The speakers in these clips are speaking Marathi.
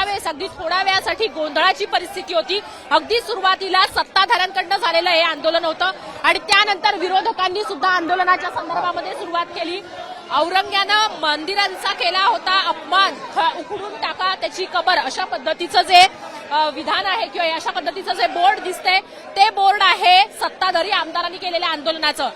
त्यावेळेस अगदी थोड्या वेळासाठी गोंधळाची परिस्थिती होती. अगदी सुरुवातीला सत्ताधाऱ्यांकडनं झालेलं हे आंदोलन होतं आणि त्यानंतर विरोधकांनी सुद्धा आंदोलनाच्या संदर्भामध्ये सुरुवात केली. औरंग्यानं मंदिरांचा केला होता अपमान. उखडून टाका त्याची कबर. अशा पद्धतीचं जे विधान आहे किंवा अशा पद्धतीचं जे बोर्ड दिसतंय ते बोर्ड आहे सत्ताधारी आमदारांनी केलेल्या आंदोलनाचं.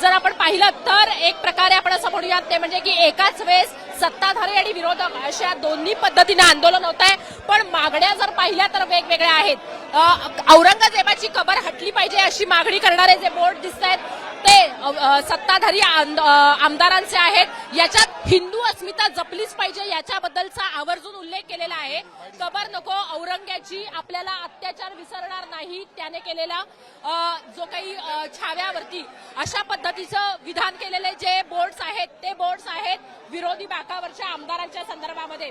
जर आपण पाहिलं तर एक प्रकारे आपण असं म्हणूयात ते म्हणजे की एकाच वेळेस सत्ताधारी आणि विरोधक अशा दोन्ही पद्धतीने आंदोलन होत आहे पण मागण्या जर पाहिल्या तर वेगवेगळ्या आहेत. औरंगजेबाची कबर हटली पाहिजे अशी मागणी करणारे जे बोर्ड दिसत आहेत ते सत्ताधारी आमदारांचे आहेत. याच्यात हिंदू अस्मिता जपलीच पाहिजे याच्याबद्दलचा आवर्जून उल्लेख केलेला आहे. कबर नको औरंग्याची आपल्याला अत्याचार विसरणार नाही त्याने केलेला जो काही छाव्यावरती अशा पद्धतीचं विधान केलेले जे बोर्ड्स आहेत ते बोर्ड्स आहेत विरोधी बाकावरच्या आमदारांच्या संदर्भामध्ये.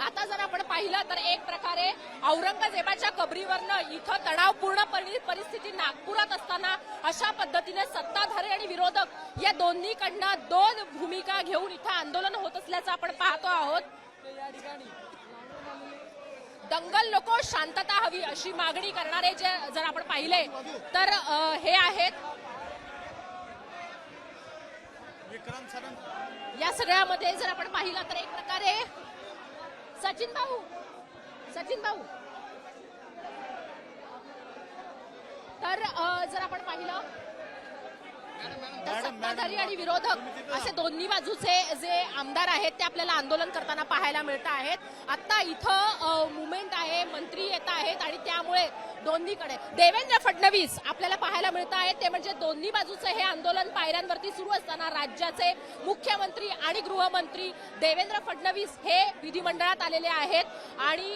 आता जर आपण पाहिलं तर एक प्रकारे औरंगजेबाच्या कबरीवरनं इथं तणावपूर्ण परि- परिस्थिती नागपुरात असताना अशा पद्धतीने सत्ताधारी आणि विरोधक या दोन्हीकडनं दोन भूमिका घेऊन इथं आंदोलन होत असल्याचं आपण पाहतो आहोत. दंगल नको शांतता हवी अशी मागणी करणारे जे जर आपण पाहिले तर हे आहेत या सगळ्यामध्ये जर आपण पाहिलं तर एक प्रकारे सचिन भाऊ. सचिन भाऊ. तर जर आपण पाहिलं तर सत्ताधारी आणि विरोधक असे दोन्ही बाजूचे जे आमदार आहेत ते आपल्याला आंदोलन करताना पाहायला मिळत आहेत. आता इथं मुवमेंट आहे मंत्री येत आहेत आणि त्यामुळे दोन्हीकडे. देवेंद्र फडणवीस आपल्याला पाहायला मिळत आहे ते म्हणजे दोन्ही बाजूचं हे आंदोलन पायऱ्यांवरती सुरू असताना राज्याचे मुख्यमंत्री आणि गृहमंत्री देवेंद्र फडणवीस हे विधिमंडळात आलेले आहेत. आणि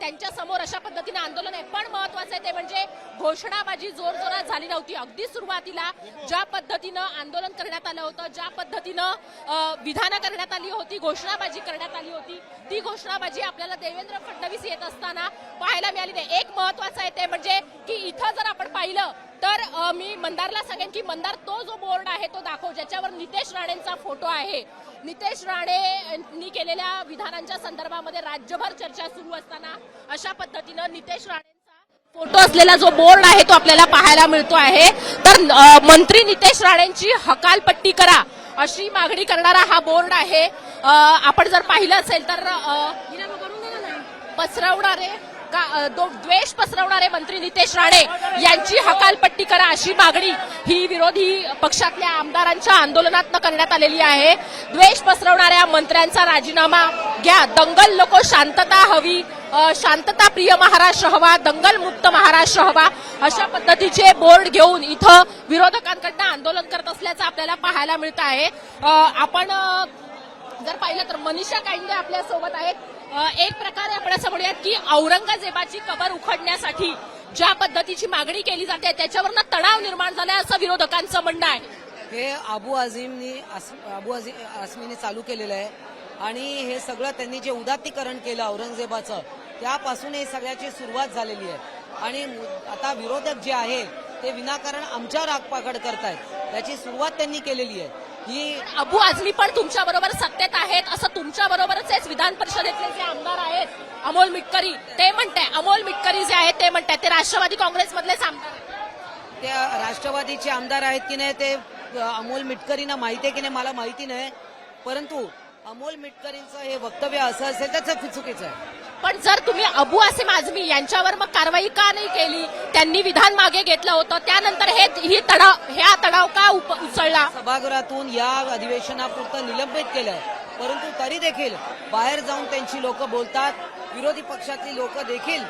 त्यांच्यासमोर अशा पद्धतीने आंदोलन आहे. पण महत्वाचं आहे ते म्हणजे घोषणाबाजी जोरजोरात झाली नव्हती. अगदी सुरुवातीला ज्या पद्धतीनं आंदोलन करण्यात आलं होतं ज्या पद्धतीनं विधानं करण्यात आली होती घोषणाबाजी करण्यात आली होती ती घोषणाबाजी आपल्याला देवेंद्र फडणवीस येत असताना पाहायला मिळाली नाही. एक महत्वाचं आहे ते म्हणजे की इथं जर आपण पाहिलं तर मी मंदारला सांगेन की मंदार तो जो बोर्ड आहे तो दाखव ज्याच्यावर नितेश राणेंचा फोटो आहे. नितेश राणेंनी केलेल्या विधानांच्या संदर्भामध्ये राज्यभर चर्चा सुरू असताना अशा पद्धतीनं नितेश राणेंचा फोटो असलेला जो बोर्ड आहे तो आपल्याला पाहायला मिळतो आहे. तर मंत्री नितेश राणेंची हकालपट्टी करा अशी मागणी करणारा हा बोर्ड आहे. आपण जर पाहिलं असेल तर पसरवणारे का दो- द्वेष पसरवणारे मंत्री नितेश राणे यांची हकालपट्टी करा अशी मागणी ही विरोधी पक्षातल्या आमदारांच्या आंदोलनात करण्यात आलेली आहे. द्वेष पसरवणाऱ्या मंत्र्यांचा राजीनामा घ्या. दंगल लोक शांतता हवी. शांतता प्रिय महाराष्ट्र हवा दंगल मुक्त महाराष्ट्र हवा अशा पद्धतीचे बोर्ड घेऊन इथं विरोधकांकडनं आंदोलन करत असल्याचं आपल्याला पाहायला मिळत आहे. आपण जर पाहिलं तर मनीषा कांडे आपल्यासोबत आहेत. एक प्रकारे आपण असं म्हणूयात की औरंगजेबाची कबर उखडण्यासाठी ज्या पद्धतीची मागणी केली जाते त्याच्यावरनं तणाव निर्माण झालाय असं विरोधकांचं म्हणणं आहे. हे अबू अझीमनी अबू अझीम आसमीने चालू केलेलं आहे आणि हे सगळं त्यांनी जे उदात्तीकरण केलं औरंगजेबाचं त्यापासून हे सगळ्याची सुरुवात झालेली आहे. आणि आता विरोधक जे आहे ते विनाकारण आमच्या रागपाकड करतायत. त्याची सुरुवात त्यांनी केलेली आहे. ही अबू आजमी पण तुमच्या बरोबर सत्तेत आहेत असं तुमच्या बरोबरच विधान परिषदेतले जे आमदार आहेत अमोल मिटकरी ते म्हणताय अमोल मिटकरी जे आहेत ते म्हणताय ते राष्ट्रवादी काँग्रेसमधलेच आमदार ते राष्ट्रवादीचे आमदार आहेत की नाही ते अमोल मिटकरींना माहिती आहे की नाही मला माहिती नाही. परंतु अमोल मिटकरींचं हे वक्तव्य असं असेल तर चुकीचं आहे. पण जर तुम्ही अबू आसिम आझमी यांच्यावर मग कारवाई का नाही केली? त्यांनी विधान मागे घेतलं होतं. त्यानंतर हे ही तणाव ह्या तणाव का उचलला सभागृहातून या अधिवेशनापुरतं निलंबित केलंय. परंतु तरी देखील बाहेर जाऊन त्यांची लोक बोलतात. विरोधी पक्षातली लोक देखील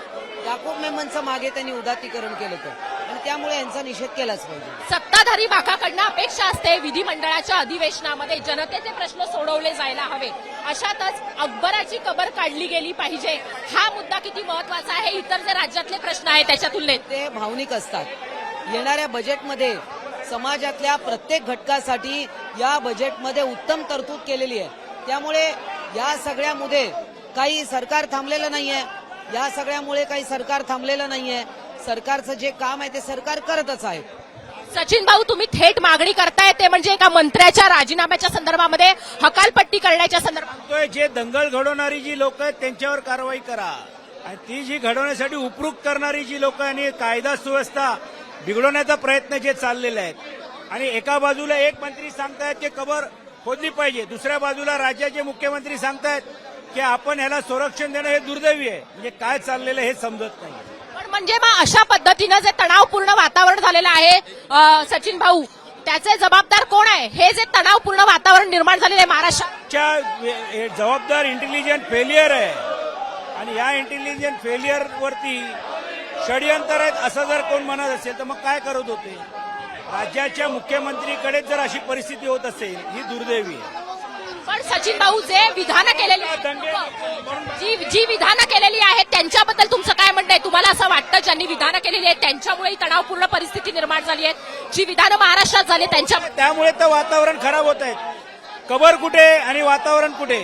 याकूब मेमनचं मागे त्यांनी उदात्तीकरण केलं होतं. आणि त्यामुळे यांचा निषेध केलाच पाहिजे. सत्ताधारी बाकाकडनं अपेक्षा असते विधिमंडळाच्या अधिवेशनामध्ये जनतेचे प्रश्न सोडवले जायला हवे. अशातच अकबराची कबर काढली गेली पाहिजे. हा मुद्दा किती महत्त्वाचा आहे इतर जे राज्यातले प्रश्न आहेत त्याच्या तुलनेत. ते भावनिक असतात. येणाऱ्या बजेटमध्ये समाजातल्या प्रत्येक घटकासाठी या बजेटमध्ये उत्तम तरतूद केलेली आहे. त्यामुळे या सगळ्यामध्ये काही सरकार थांबलेलं नाहीये. या सगळ्यामुळे काही सरकार थांबलेलं नाहीये. सरकारचं जे काम आहे ते सरकार करतच आहे. सचिन भाऊ तुम्ही थेट मागणी करताय ते म्हणजे एका मंत्र्याच्या राजीनाम्याच्या संदर्भामध्ये हकालपट्टी करण्याच्या संदर्भात जे दंगल घडवणारी जी लोक आहेत त्यांच्यावर कारवाई करा. आणि ती जी घडवण्यासाठी उपरूप करणारी जी लोक आणि कायदा सुव्यवस्था बिघडवण्याचा प्रयत्न जे चाललेले आहेत. आणि एका बाजूला एक मंत्री सांगतायत की कबर खोदली पाहिजे. दुसऱ्या बाजूला राज्याचे मुख्यमंत्री सांगतायत की आपण ह्याला संरक्षण देणं हे दुर्दैवी आहे. म्हणजे काय चाललेलं हे समजत नाही. म्हणजे मग अशा पद्धतीनं जे तणावपूर्ण वातावरण झालेलं आहे सचिन भाऊ त्याचे जबाबदार कोण आहे? हे जे तणावपूर्ण वातावरण निर्माण झालेलं आहे महाराष्ट्रात च्या हे जबाबदार इंटेलिजंट फेलियर आहे. आणि या इंटेलिजंट फेलियर वरती षडयंत्र आहेत असं जर कोण म्हणत असेल तर मग काय करत होते? राज्याच्या मुख्यमंत्रीकडे जर अशी परिस्थिती होत असेल ही दुर्दैवी आहे. पण सचिन भाऊ जे विधानं केलेली जी जी विधानं केलेली आहेत त्यांच्याबद्दल तुमचं काय म्हणणं आहे? तुम्हाला असं वाटतं ज्यांनी विधानं केलेली आहेत त्यांच्यामुळे ही तणावपूर्ण परिस्थिती निर्माण झाली आहे जी विधानं महाराष्ट्रात झाली त्यांच्या त्यामुळे तर वातावरण खराब होत आहे. कबर कुठे आणि वातावरण कुठे?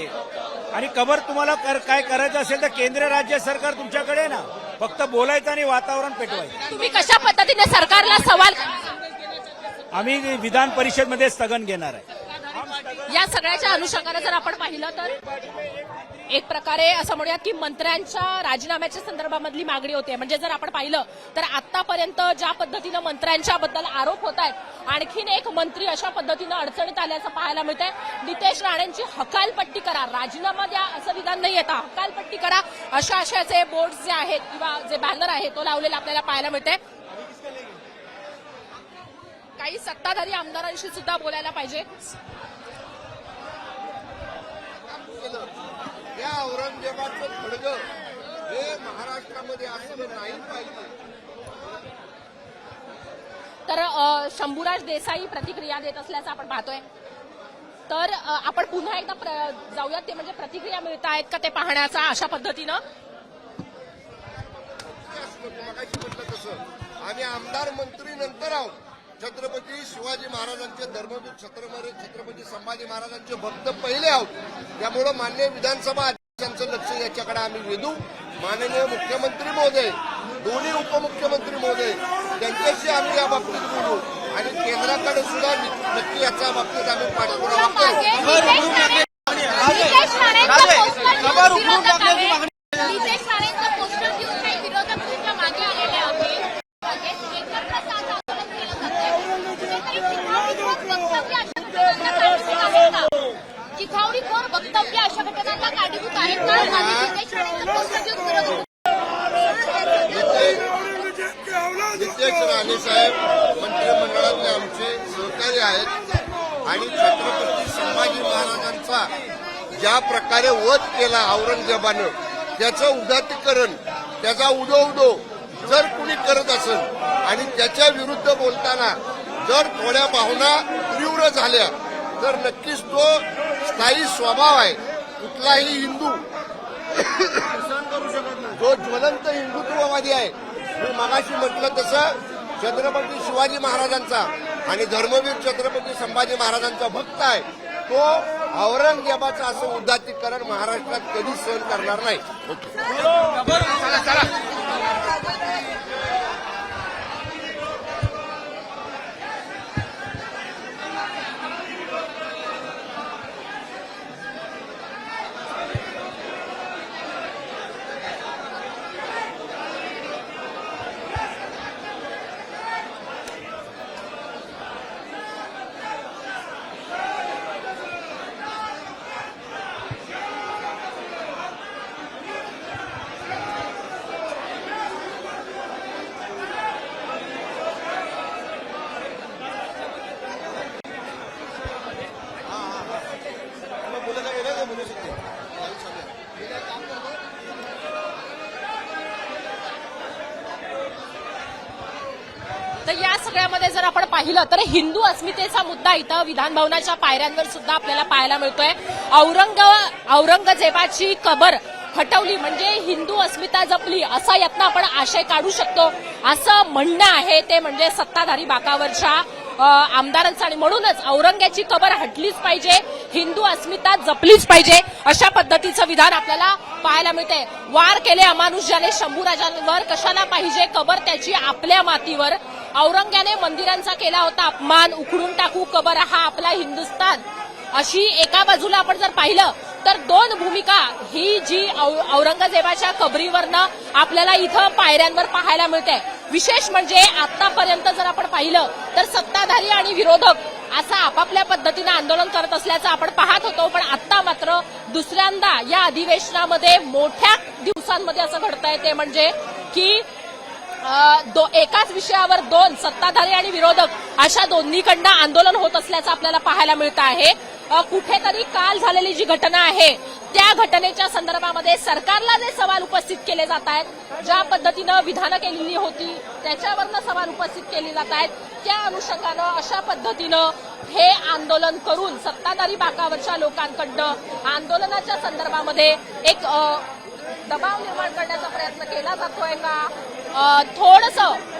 आणि कबर तुम्हाला कर- काय करायचं असेल तर केंद्र राज्य सरकार तुमच्याकडे ना. फक्त बोलायचं आणि वातावरण पेटवायचं. तुम्ही कशा पद्धतीने सरकारला सवाल आम्ही विधान परिषदमध्ये स्थगन घेणार आहे. या सगळ्याच्या अनुषंगाने जर आपण पाहिलं तर एक प्रकारे असं म्हणूयात की मंत्र्यांच्या राजीनाम्याच्या संदर्भामधली मागणी होते म्हणजे जर आपण पाहिलं तर आतापर्यंत ज्या पद्धतीनं मंत्र्यांच्या बद्दल आरोप होत आहेत आणखीन एक मंत्री अशा पद्धतीनं अडचणीत आल्याचं पाहायला मिळतंय. नितेश राणेंची हकालपट्टी करा राजीनामा द्या असं विधान नाही येतं. हकालपट्टी करा अशा अशाचे बोर्ड जे आहेत किंवा जे बॅनर आहे तो लावलेला आपल्याला पाहायला मिळतंय. काही सत्ताधारी आमदारांशी सुद्धा बोलायला पाहिजे. औरंगजेबाचं खडगं हे महाराष्ट्रामध्ये असलं नाही पाहिजे. तर शंभूराज देसाई प्रतिक्रिया देत असल्याचं आपण पाहतोय. तर आपण पुन्हा एकदा जाऊयात. ते म्हणजे प्रतिक्रिया मिळत आहेत का ते पाहण्याचा अशा पद्धतीनं? आम्ही आमदार मंत्री नंतर आहोत. छत्रपती शिवाजी महाराजांचे छत्रपती छत्रपती संभाजी महाराजांचे भक्त पहिले आहोत. त्यामुळं मान्य विधानसभा अध्यक्षांचं लक्ष याच्याकडे आम्ही वेधू. माननीय मुख्यमंत्री महोदय दोन्ही उपमुख्यमंत्री महोदय त्यांच्याशी आम्ही या बाबतीत बोलू. आणि केंद्राकडे सुद्धा नक्की याच्या बाबतीत आम्ही पाठपुरावा करू नितेश राणेंचं पोस्टर घेऊन विरोधक आहे. नितेश राणेंचं पोस्टर घेऊन काही विरोधक तुमच्या मागे आलेले आहेत एकत्र साथ आंदोलन केलं जातंय. कुठेतरी चिथावणीखोर वक्तव्य अशा घटनांना कारणीभूत आहेत का? राणे साहेब मंत्रिमंडळातले आमचे सहकारी आहेत आणि छत्रपती संभाजी महाराजांचा ज्या प्रकारे वध केला औरंगजेबानं त्याचं उदातीकरण त्याचा उदो उदो जर कुणी करत असेल आणि त्याच्या विरुद्ध बोलताना जर थोड्या भावना तीव्र झाल्या तर नक्कीच तो स्थायी स्वभाव आहे. कुठलाही हिंदू जो ज्वलंत हिंदुत्ववादी आहे. मी मगाशी म्हटलं तसं छत्रपती शिवाजी महाराजांचा आणि धर्मवीर छत्रपती संभाजी महाराजांचा भक्त आहे तो औरंगजेबाचं असं उद्दातीकरण महाराष्ट्रात कधीच सहन करणार नाही तर या सगळ्यामध्ये जर आपण पाहिलं तर हिंदू अस्मितेचा मुद्दा इथं विधान भवनाच्या पायऱ्यांवर सुद्धा आपल्याला पाहायला मिळतोय. औरंग औरंगजेबाची कबर हटवली म्हणजे हिंदू अस्मिता जपली असा यत्न आपण आशय काढू शकतो. असं म्हणणं आहे ते म्हणजे सत्ताधारी बाकावरच्या आमदारांचं आणि म्हणूनच औरंग्याची कबर हटलीच पाहिजे हिंदू अस्मिता जपलीच पाहिजे अशा पद्धतीचं विधान आपल्याला पाहायला मिळते वार केले अमानुष ज्याने शंभूराजांवर कशाला पाहिजे कबर त्याची आपल्या मातीवर. औरंग्याने मंदिरांचा केला होता अपमान उखडून टाकू कबर हा आपला हिंदुस्तान अशी एका बाजूला आपण जर पाहिलं तर दोन भूमिका ही जी औ- औरंगजेबाच्या कबरीवरनं आपल्याला इथं पायऱ्यांवर पाहायला मिळते विशेष म्हणजे आतापर्यंत जर आपण पाहिलं तर सत्ताधारी आणि विरोधक असं आपापल्या पद्धतीनं आंदोलन करत असल्याचं आपण पाहत होतो. पण आता मात्र दुसऱ्यांदा या अधिवेशनामध्ये मोठ्या दिवसांमध्ये असं घडतंय ते म्हणजे की दो एकाच विषयावर दोन सत्ताधारी आणि विरोधक अशा दोन्हीकडनं आंदोलन होत असल्याचं आपल्याला पाहायला मिळतं आहे. कुठेतरी काल झालेली जी घटना आहे त्या घटनेच्या संदर्भामध्ये सरकारला जे सवाल उपस्थित केले जात आहेत ज्या पद्धतीनं विधानं केलेली होती त्याच्यावरनं सवाल उपस्थित केले जात आहेत त्या अनुषंगानं अशा पद्धतीनं हे आंदोलन करून सत्ताधारी बाकावरच्या लोकांकडनं आंदोलनाच्या संदर्भामध्ये एक दबाव निर्माण करण्याचा प्रयत्न केला जातोय का? थोडस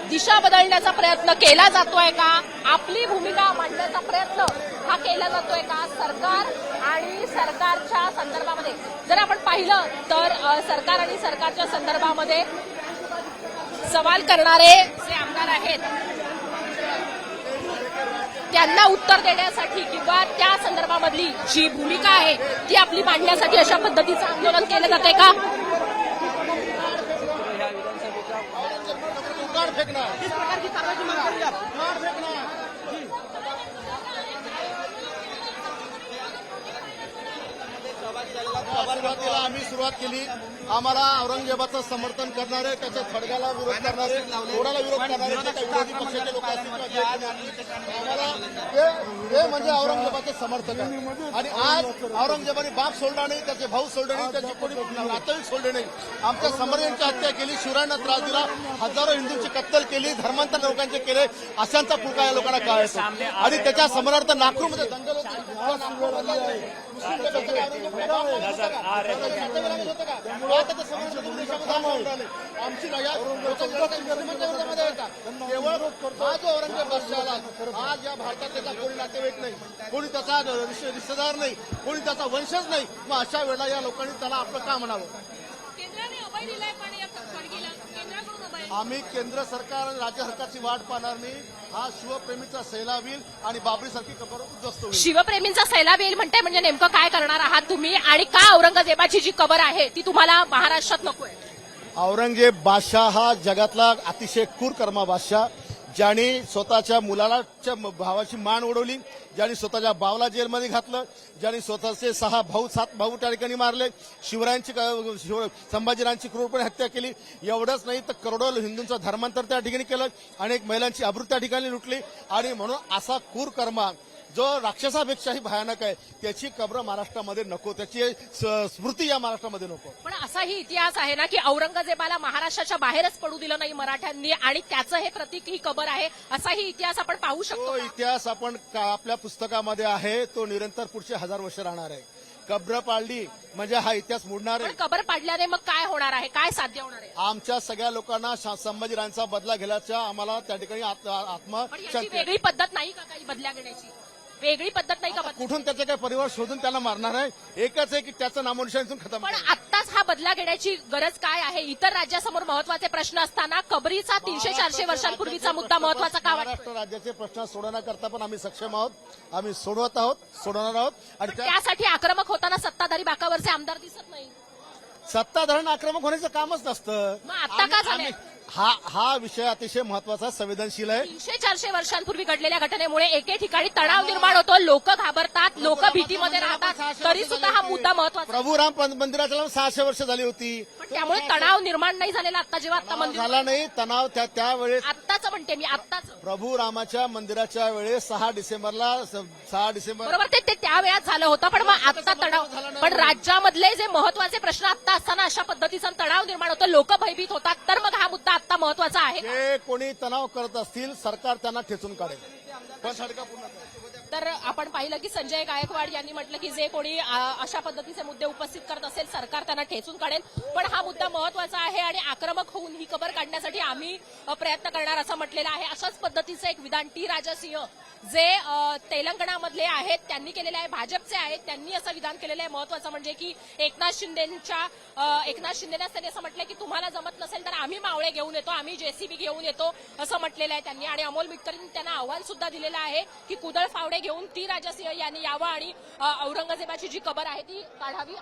दिशा बदलण्याचा प्रयत्न केला जातोय का? आपली भूमिका मांडण्याचा प्रयत्न हा केला जातोय का? सरकार आणि सरकारच्या संदर्भामध्ये. जर आपण पाहिलं तर सरकार आणि सरकारच्या संदर्भामध्ये सवाल करणारे जे आमदार आहेत त्यांना उत्तर देण्यासाठी किंवा त्या संदर्भामधली जी भूमिका आहे ती आपली मांडण्यासाठी अशा पद्धतीचं आंदोलन केलं जाते का? फेंकना किस प्रकार की कार्रवाई की मांग करेंगे आप मार फेंकना सुरुवातीला आम्ही सुरुवात केली. आम्हाला औरंगजेबाचं समर्थन करणारे त्याच्या थडग्याला विरोध करणारे कोणाला विरोध करणारे विरोधी पक्षाचे लोक असतील आम्हाला ते म्हणजे औरंगजेबाचे समर्थक आहे. आणि आज औरंगजेबाने बाप सोडला नाही त्याचे भाऊ सोडले नाही त्याचे कोणी नातेवाईक सोडले नाही. आमच्या समर्यांची हत्या केली शिवरायांना त्रास दिला हजारो हिंदूंची कत्तल केली धर्मांतर लोकांचे केले अशांचा पुरका या लोकांना कळायचा आणि त्याच्या समर्थार्थ नागपूरमध्ये दंगल होती. मुस्लिम आमची नया विरोधामध्ये आहे का? केवळ हा जो औरंगजेब बादशाह आला आज या भारतात त्याचा कोणी नातेवाईक नाही कोणी त्याचा रिश्तेदार नाही कोणी त्याचा वंशज नाही मग अशा वेळेला या लोकांनी त्याला आपलं का म्हणावं आम्ही केंद्र सरकार आणि राज्य सरकारची वाट पाहणार नाही. हा शिवप्रेमीचा सैलाब येईल आणि बाबरीसारखी कबर उद्ध्वस्त होईल. शिवप्रेमींचा सैलाब येईल म्हणताय म्हणजे नेमकं काय करणार आहात तुम्ही? आणि का औरंगजेबाची जी कबर आहे ती तुम्हाला महाराष्ट्रात नकोय? औरंगजेब बादशाह हा जगातला अतिशय क्रूर कर्मा बादशाह. ज्याने स्वतःच्या मुलालाच्या भावाची मान ओढवली ज्याने स्वतःच्या बावला जेलमध्ये घातलं ज्याने स्वतःचे सहा भाऊ सात भाऊ त्या ठिकाणी मारले शिवरायांची क- शिव- संभाजीरायांची क्रूरपणे हत्या केली. एवढंच नाही तर करोडो हिंदूंचं धर्मांतर त्या ठिकाणी केलं अनेक महिलांची अभृत त्या ठिकाणी लुटली. आणि म्हणून असा क्रूर कर्मा जो राक्षसापेक्षाही भयानक आहे त्याची कब्र महाराष्ट्रामध्ये नको त्याची स्मृती या महाराष्ट्रामध्ये नको. पण असाही इतिहास आहे ना की औरंगजेबाला महाराष्ट्राच्या बाहेरच पडू दिलं नाही मराठ्यांनी आणि त्याचं हे प्रतीक ही कबर आहे असाही इतिहास आपण पाहू शकतो? इतिहास आपण आपल्या पुस्तकामध्ये आहे तो निरंतर पुढचे हजार वर्ष राहणार आहे. कब्र पाळली म्हणजे हा इतिहास मोडणार आहे. कबर पाडल्याने मग काय होणार आहे? काय साध्य होणार आहे? आमच्या सगळ्या लोकांना संभाजीरायांचा बदला घेण्याचा आम्हाला त्या ठिकाणी आत- आत्मा. वेगळी पद्धत नाही का काही बदल्या घेण्याची? वेगळी पद्धत नाही का कुठून त्याचे काही परिवार शोधून त्याला मारणार आहे? एकच आहे की त्याचं नामोनिशान इथून खतम पण. आत्ताच हा बदला घेण्याची गरज काय आहे? इतर राज्यासमोर महत्त्वाचे प्रश्न असताना कबरीचा तीनशे चारशे वर्षांपूर्वीचा मुद्दा महत्त्वाचा का वाटतो महाराष्ट्र राज्याचे प्रश्न सोडवण्याकरता पण आम्ही सक्षम आहोत. आम्ही सोडवत आहोत सोडवणार आहोत. आणि त्या त्यासाठी आक्रमक होताना सत्ताधारी बाकावरचे आमदार दिसत नाही. सत्ताधारण आक्रमक होण्याचं कामच नसतं. मग आता का आम्ही- झालंय? आम्ही- हा हा विषय अतिशय महत्त्वाचा संवेदनशील आहे. तीनशे चारशे वर्षांपूर्वी घडलेल्या घटनेमुळे एके ठिकाणी तणाव निर्माण होतो लोक घाबरतात लोक भीतीमध्ये राहतात. तरी सुद्धा हा मुद्दा महत्त्वाचा. प्रभू राम मंदिराला सहाशे वर्ष झाली होती. पण त्यामुळे तणाव निर्माण नाही झालेला आता जेव्हा आता मंदिर झाला नाही तणाव त्या त्यावेळेस आत्ताच म्हणते मी आत्ताच. प्रभू रामाच्या मंदिराच्या वेळेस सहा डिसेंबरला सहा डिसेंबर बरोबर ते ते त्या वेळात झालं होतं पण मग आता तणाव पण राज्यामधले जे महत्त्वाचे प्रश्न आता असताना अशा पद्धतीचा तणाव निर्माण होतो लोक भयभीत होतात. तर मग हा मुद्दा आता महत्त्वाचा आहे. जे कोणी तणाव करत असतील सरकार त्यांना ठेचून काढेल. पण सडका पूर्ण तर आपण पाहिलं की संजय गायकवाड यांनी म्हटलं की जे कोणी अशा पद्धतीचे मुद्दे उपस्थित करत असेल सरकार त्यांना ठेचून काढेल. पण हा मुद्दा महत्त्वाचा आहे आणि आक्रमक होऊन ही खबर काढण्यासाठी आम्ही प्रयत्न करणार असं म्हटलेलं आहे. अशाच पद्धतीचं एक विधान टी राजासिंह जे तेलंगणामधले आहेत त्यांनी केलेले आहे भाजपचे आहेत त्यांनी असं विधान केलेलं आहे. महत्वाचं म्हणजे की एकनाथ शिंदेच्या एकनाथ शिंदेनाच त्यांनी असं म्हटलं की तुम्हाला जमत नसेल तर आम्ही मावळे घेऊन येतो आम्ही जेसीबी घेऊन येतो असं म्हटलेलं आहे त्यांनी. आणि अमोल मिटकरींनी त्यांना आव्हान सुद्धा दिलेलं आहे की कुदळ फावडे घेऊन ती राजसिंह यांनी यावं आणि औरंगजेबाची जी कबर आहे ती काढावी.